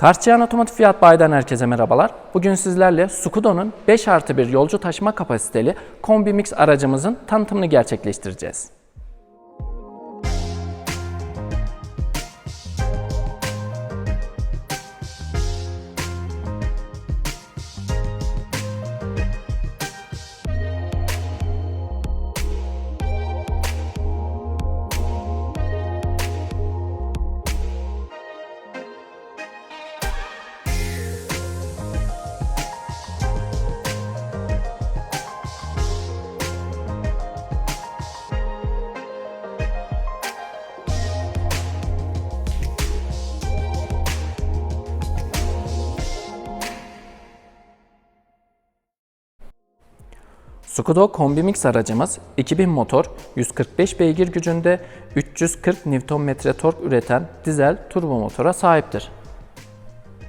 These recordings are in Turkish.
Karçıyan Otomotiv Fiyat Bayi'den herkese merhabalar. Bugün sizlerle Scudo'nun 5 artı 1 yolcu taşıma kapasiteli Kombi Mix aracımızın tanıtımını gerçekleştireceğiz. Scudo Kombi Mix aracımız 2000 motor, 145 beygir gücünde 340 Nm tork üreten dizel turbo motora sahiptir.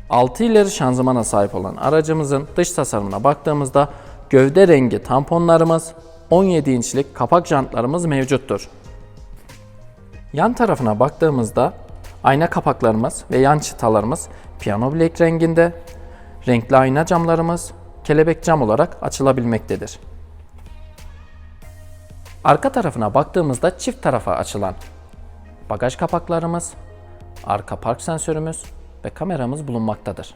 6 ileri şanzımana sahip olan aracımızın dış tasarımına baktığımızda gövde rengi tamponlarımız, 17 inçlik kapak jantlarımız mevcuttur. Yan tarafına baktığımızda ayna kapaklarımız ve yan çıtalarımız piyano bilek renginde, renkli ayna camlarımız kelebek cam olarak açılabilmektedir. Arka tarafına baktığımızda çift tarafa açılan bagaj kapaklarımız, arka park sensörümüz ve kameramız bulunmaktadır.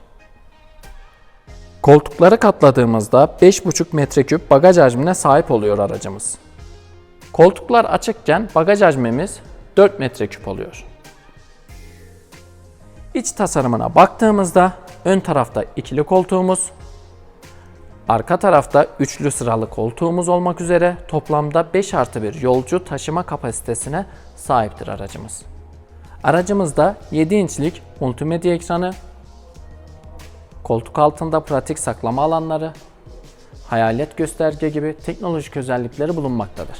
Koltukları katladığımızda 5,5 metreküp bagaj hacmine sahip oluyor aracımız. Koltuklar açıkken bagaj hacmimiz 4 metreküp oluyor. İç tasarımına baktığımızda ön tarafta ikili koltuğumuz, Arka tarafta üçlü sıralı koltuğumuz olmak üzere toplamda 5 artı 1 yolcu taşıma kapasitesine sahiptir aracımız. Aracımızda 7 inçlik multimedya ekranı, koltuk altında pratik saklama alanları, hayalet gösterge gibi teknolojik özellikleri bulunmaktadır.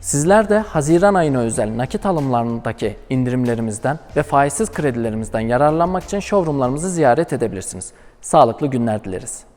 Sizler de Haziran ayına özel nakit alımlarındaki indirimlerimizden ve faizsiz kredilerimizden yararlanmak için showroomlarımızı ziyaret edebilirsiniz. Sağlıklı günler dileriz.